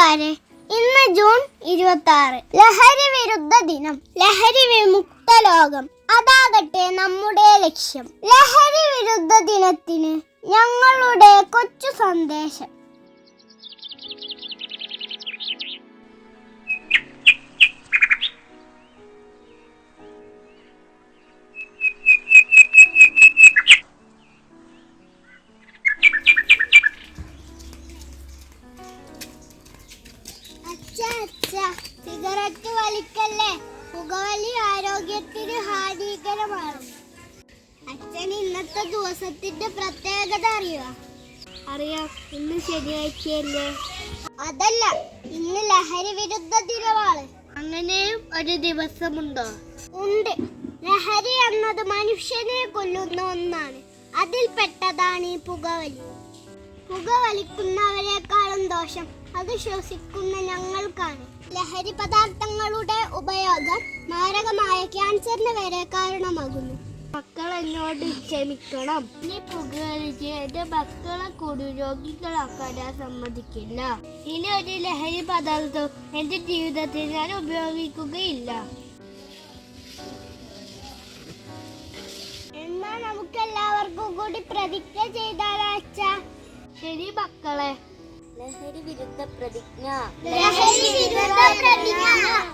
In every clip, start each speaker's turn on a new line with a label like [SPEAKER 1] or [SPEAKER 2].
[SPEAKER 1] കൂട്ടുകാരെ ഇന്ന് ജൂൺ ഇരുപത്തി ആറ് ലഹരി വിരുദ്ധ ദിനം. ലഹരി വിമുക്ത ലോകം. അതാകട്ടെ നമ്മുടെ ലക്ഷ്യം. ലഹരി വിരുദ്ധ ദിനത്തിന് ഞങ്ങളുടെ കൊച്ചു സന്ദേശം. സിഗരറ്റ് വലിക്കല്ലേ? പുകവലി ആരോഗ്യത്തിന് ഹാനികരമാണ്. അച്ഛൻ ഇന്നത്തെ ദിവസത്തിന്റെ പ്രത്യേകത അറിയോ അറിയാം ഇന്ന് ശനിയാഴ്ചയല്ലേ. അതല്ല ഇന്ന് ലഹരി വിരുദ്ധ ദിനമാണ്. അങ്ങനെയും ഒരു ദിവസമുണ്ടോ? ഉണ്ട്. ലഹരി എന്നത് മനുഷ്യനെ കൊല്ലുന്ന ഒന്നാണ്. അതിൽപ്പെട്ടതാണ് ഈ പുകവലി. പുക വലിക്കുന്നവരെക്കാളും ദോഷം അത് ശ്വസിക്കുന്ന ഞങ്ങൾക്കാണ്. ലഹരി പദാർത്ഥങ്ങളുടെ ഉപയോഗം മാരകമായ ക്യാൻസറിന് വരെ കാരണമാകുന്നു. മക്കൾ എന്നോട് ക്ഷമിക്കണം. നീ പുകവലിച്ച് എന്റെ മക്കളെ കൂടി രോഗികളാക്കാൻ ഞാൻ സമ്മതിക്കില്ല. ഇനി ഒരു ലഹരി പദാർത്ഥം എന്റെ ജീവിതത്തിൽ ഞാൻ ഉപയോഗിക്കുകയില്ല. എന്നാ നമുക്ക് എല്ലാവർക്കും കൂടി പ്രതിജ്ഞ ചെയ്താലാച്ച. ശരി മക്കളെ.
[SPEAKER 2] ലഹരി വിരുദ്ധ പ്രതിജ്ഞ.
[SPEAKER 1] ലഹരി വിരുദ്ധ പ്രതിജ്ഞ.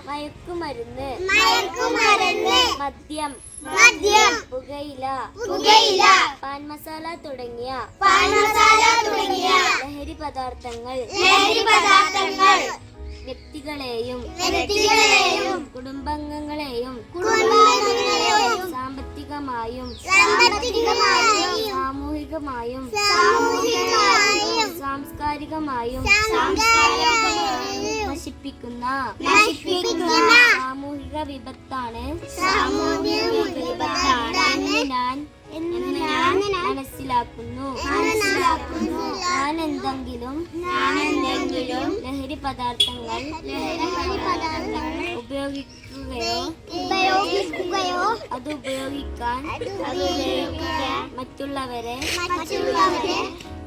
[SPEAKER 2] മയക്കുമരുന്ന്.
[SPEAKER 1] മയക്കുമരുന്ന്.
[SPEAKER 2] മദ്യം.
[SPEAKER 1] മദ്യം.
[SPEAKER 2] പുകയില.
[SPEAKER 1] പുകയില.
[SPEAKER 2] പാൻ മസാല തുടങ്ങിയ.
[SPEAKER 1] പാൻ മസാല തുടങ്ങിയ.
[SPEAKER 2] ലഹരി പദാർത്ഥങ്ങൾ.
[SPEAKER 1] ലഹരി പദാർത്ഥങ്ങൾ.
[SPEAKER 2] വ്യക്തികളെയും.
[SPEAKER 1] വ്യക്തികളെയും.
[SPEAKER 2] കുടുംബാംഗങ്ങളെയും.
[SPEAKER 1] കുടുംബാംഗങ്ങളെയും.
[SPEAKER 2] സാമ്പത്തികമായും സാമൂഹികമായും സാംസ്കാരികമായും നശിപ്പിക്കുന്ന സാമൂഹിക വിപത്താണ് ഞാൻ മനസ്സിലാക്കുന്നു. ഞാൻ എന്തെങ്കിലും ലഹരി പദാർത്ഥങ്ങൾ ഉപയോഗിക്കുകയോ
[SPEAKER 1] ഉപയോഗിക്കുകയോ
[SPEAKER 2] അത് ഉപയോഗിക്കാൻ മറ്റുള്ളവരെ
[SPEAKER 1] മറ്റുള്ളവരെ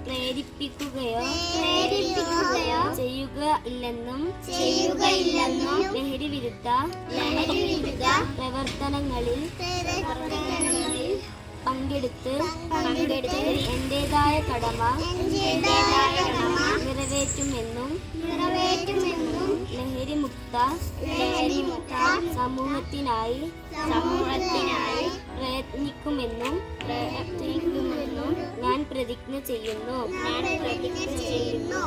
[SPEAKER 2] പ്രേരിപ്പിക്കുകയോ
[SPEAKER 1] പ്രേരിപ്പിക്കുകയോ
[SPEAKER 2] ചെയ്യുക ഇല്ലെന്നും
[SPEAKER 1] ചെയ്യുകയില്ലെന്നും
[SPEAKER 2] ലഹരി വിരുദ്ധ
[SPEAKER 1] ലഹരി വിരുദ്ധ
[SPEAKER 2] പ്രവർത്തനങ്ങളിൽ
[SPEAKER 1] പ്രവർത്തനങ്ങളിൽ
[SPEAKER 2] പങ്കെടുത്ത്
[SPEAKER 1] പങ്കെടുത്ത് എന്റേതായ കടമ
[SPEAKER 2] നിറവേറ്റുമെന്നും
[SPEAKER 1] നിറവേറ്റുമെന്നും
[SPEAKER 2] ലഹരി മുക്ത
[SPEAKER 1] ലഹരിമുക്ത
[SPEAKER 2] സമൂഹത്തിനായി
[SPEAKER 1] സമൂഹത്തിനായി
[SPEAKER 2] പ്രയത്നിക്കുമെന്നും
[SPEAKER 1] പ്രയത്നിക്കുമെന്നും
[SPEAKER 2] ഞാൻ പ്രതിജ്ഞ ചെയ്യുന്നു.
[SPEAKER 1] ഞാൻ പ്രതിജ്ഞ ചെയ്യുന്നു.